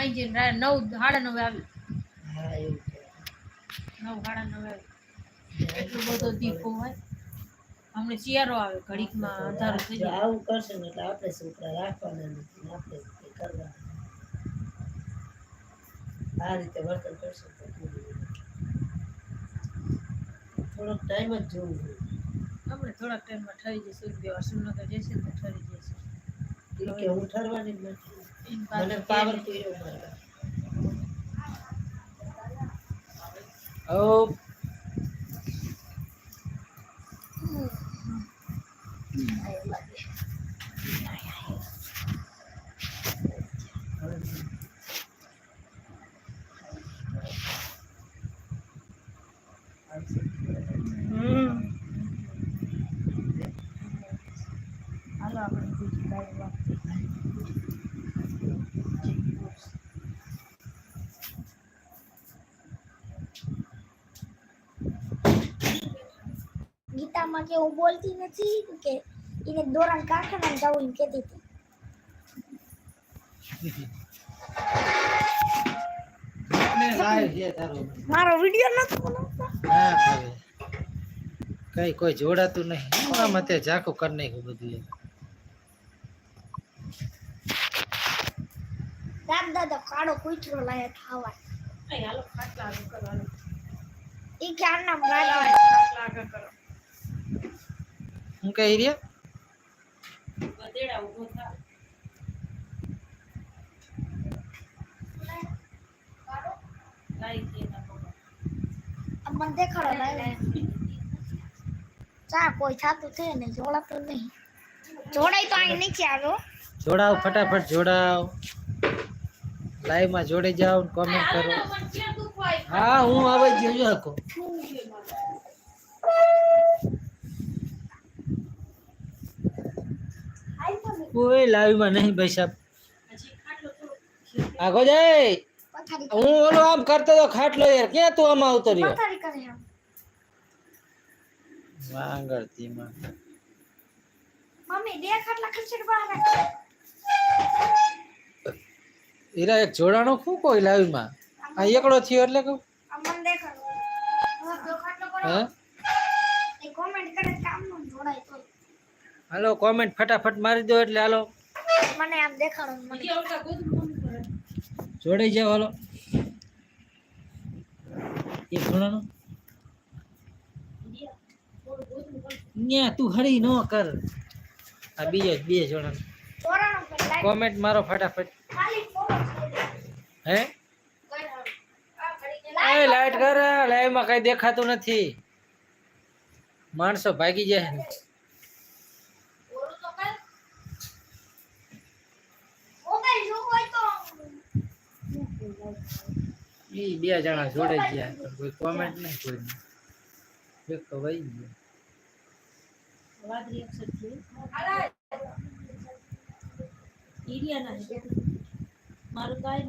ખાઈ જઈને નવ સાડા નવે આવી. હા એવું છે. નવ સાડા નવે આવી. એટલો બધો દીપો હોય. અમને શિયાળો આવે ઘડીકમાં અંધારું થઈ જાય આવું કરશે ને એટલે આપણે છોકરા રાખવાના નથી આપણે કરવાના આ રીતે વર્તન કરશે તો થોડોક ટાઈમ જ જોવું જોઈએ. આપણે થોડાક ટાઈમમાં ઠરી જશે એક બે વાર સુરનગર જશે તો ઠરી જશે હું ઠરવાની જ નથી. એની મને પાસે પાવર કે- ગીતામાં કે હું બોલતી નથી કે એને દોરાન કારખાના જવું એમ કહેતી હતી. લાઈવ છે તારું મારો વીડિયો નથી બનાવતા? કઈ કોઈ જોડાતું નહીં. હું મતે તે ઝાખું કરી નાખ્યું બધું. દાદ દાદા કાળો કૂતરો લાયા ખાવા હાલો ખાટલા આગળ કરો એ કે આના મારા કરો. હું કહી રહ્યા મને દેખાડો ચા કોઈ થાતું છે ને જોડાતું નહીં જોડાય તો અહીં નીચે આવો જોડાવ ફટાફટ જોડાવ લાઈવમાં જોડી જાઓ કોમેન્ટ કરો હા હું આવે હકો કોઈ લાઈવ નહીં ભાઈ સાહેબ. આગો જાય. હું ઓલો આમ કરતો તો ખાટલો યાર ક્યાં તું આમાં આવતો રહ્યો? માંગળતી માં. મમ્મી બે ખાટલા બહાર એક જોડાણો શું કોઈ લાઈવમાં આ એકડો થયો એટલે કહું. મને દેખાડો. હે એ કોમેન્ટ કરે કામનું જોડાય તો હાલો કોમેન્ટ ફટાફટ મારી દો એટલે હાલો. મને આમ દેખાડો. જોડાઈ જાવ હાલો. એ થોડું ન્યા તું હરી ન કર. આ બીજો બે લાઈટ કોમેન્ટ મારો ફટાફટ. હે? એ લાઈટ કર લાઈવમાં કઈ દેખાતું નથી. માણસો ભાગી જાય ને. ઓલું તો કર મોબાઈલ જો હોય તો ઈ બે જણા જોડાઈ ગયા પણ કોઈ કોમેન્ટ નહીં, કોઈ એક વહી ગયો. મારું કાંઈ